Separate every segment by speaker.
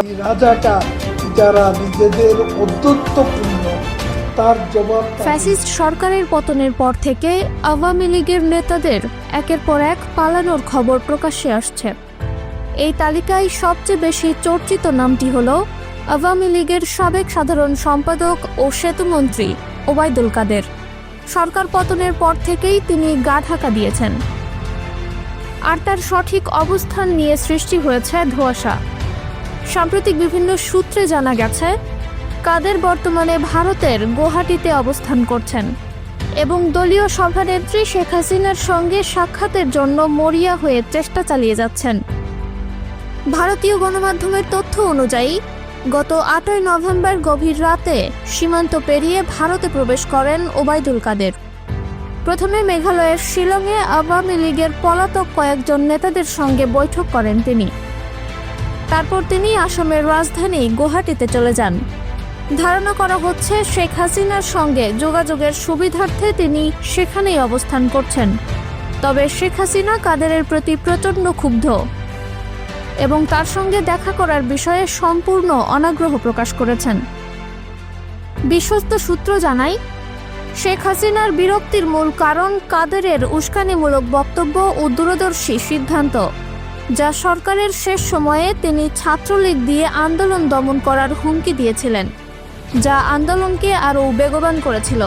Speaker 1: রাজাকার যারা নিজেদের অধ্যত্বপূর্ণ
Speaker 2: ফ্যাসিস্ট সরকারের পতনের পর থেকে আওয়ামী লীগের নেতাদের একের পর এক পালানোর খবর প্রকাশ্যে আসছে। এই তালিকায় সবচেয়ে বেশি চর্চিত নামটি হল আওয়ামী লীগের সাবেক সাধারণ সম্পাদক ও সেতুমন্ত্রী ওবায়দুল কাদের। সরকার পতনের পর থেকেই তিনি গা ঢাকা দিয়েছেন। আর তার সঠিক অবস্থান নিয়ে সৃষ্টি হয়েছে ধোঁয়াশা। সাম্প্রতিক বিভিন্ন সূত্রে জানা গেছে, কাদের বর্তমানে ভারতের গুয়াহাটিতে অবস্থান করছেন এবং দলীয় সভানেত্রী শেখ হাসিনার সঙ্গে সাক্ষাতের জন্য মরিয়া হয়ে চেষ্টা চালিয়ে যাচ্ছেন। ভারতীয় গণমাধ্যমের তথ্য অনুযায়ী, গত আটই নভেম্বর গভীর রাতে সীমান্ত পেরিয়ে ভারতে প্রবেশ করেন ওবায়দুল কাদের। প্রথমে মেঘালয়ের শিলংয়ে আওয়ামী লীগের পলাতক কয়েকজন নেতাদের সঙ্গে বৈঠক করেন তিনি। তারপর তিনি আসামের রাজধানী গুয়াহাটিতে চলে যান। ধারণা করা হচ্ছে শেখ হাসিনার সঙ্গে যোগাযোগের সুবিধার্থে তিনি সেখানেই অবস্থান করছেন। তবে শেখ হাসিনা কাদেরের প্রতি প্রচণ্ড ক্ষুব্ধ এবং তার সঙ্গে দেখা করার বিষয়ে সম্পূর্ণ অনাগ্রহ প্রকাশ করেছেন। বিশ্বস্ত সূত্র জানায়, শেখ হাসিনার বিরক্তির মূল কারণ কাদেরের উস্কানিমূলক বক্তব্য ও দূরদর্শী সিদ্ধান্ত। যা সরকারের শেষ সময়ে তিনি ছাত্রলীগ দিয়ে আন্দোলন দমন করার হুমকি দিয়েছিলেন, যা আন্দোলনকে আরও বেগবান করেছিল।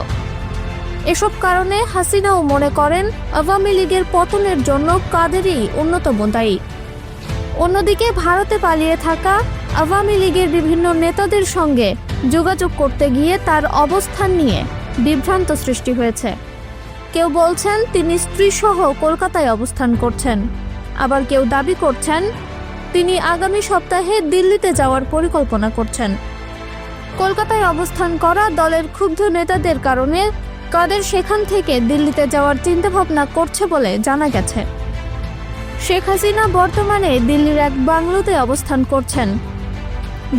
Speaker 2: এসব কারণে হাসিনাও মনে করেন, আওয়ামী লীগের পতনের জন্য কাদেরই অন্যতম দায়ী। অন্যদিকে ভারতে পালিয়ে থাকা আওয়ামী লীগের বিভিন্ন নেতাদের সঙ্গে যোগাযোগ করতে গিয়ে তার অবস্থান নিয়ে বিভ্রান্ত সৃষ্টি হয়েছে। কেউ বলছেন, তিনি স্ত্রীসহ কলকাতায় অবস্থান করছেন। আবার কেউ দাবি করছেন, তিনি আগামী সপ্তাহে দিল্লিতে যাওয়ার পরিকল্পনা করছেন। কলকাতায় অবস্থান করা দলের ক্ষুব্ধ নেতাদের কারণে কাদের সেখান থেকে দিল্লিতে যাওয়ার চিন্তাভাবনা করছে বলে জানা গেছে। শেখ হাসিনা বর্তমানে দিল্লির এক বাংলোতে অবস্থান করছেন,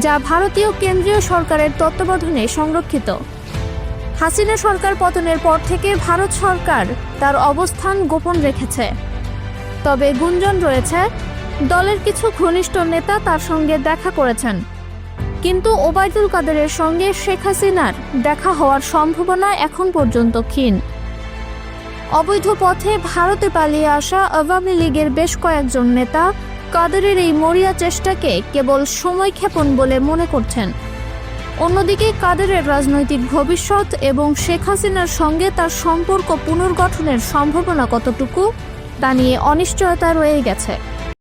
Speaker 2: যা ভারতীয় কেন্দ্রীয় সরকারের তত্ত্বাবধানে সংরক্ষিত। হাসিনা সরকার পতনের পর থেকে ভারত সরকার তার অবস্থান গোপন রেখেছে। তবে গুঞ্জন রয়েছে, দলের কিছু ঘনিষ্ঠ নেতা তার সঙ্গে দেখা করেছেন। কিন্তু ওবায়দুল কাদেরের সঙ্গে শেখ হাসিনার দেখা হওয়ার সম্ভাবনা এখন পর্যন্ত ক্ষীণ। অবৈধ পথে ভারতে পালিয়ে আসা আওয়ামী লীগের বেশ কয়েকজন নেতা কাদেরের এই মরিয়া চেষ্টাকে কেবল সময়ক্ষেপণ বলে মনে করছেন। অন্যদিকে কাদেরের রাজনৈতিক ভবিষ্যৎ এবং শেখ হাসিনার সঙ্গে তার সম্পর্ক পুনর্গঠনের সম্ভাবনা কতটুকু তা নিয়ে অনিশ্চয়তা রয়ে গেছে।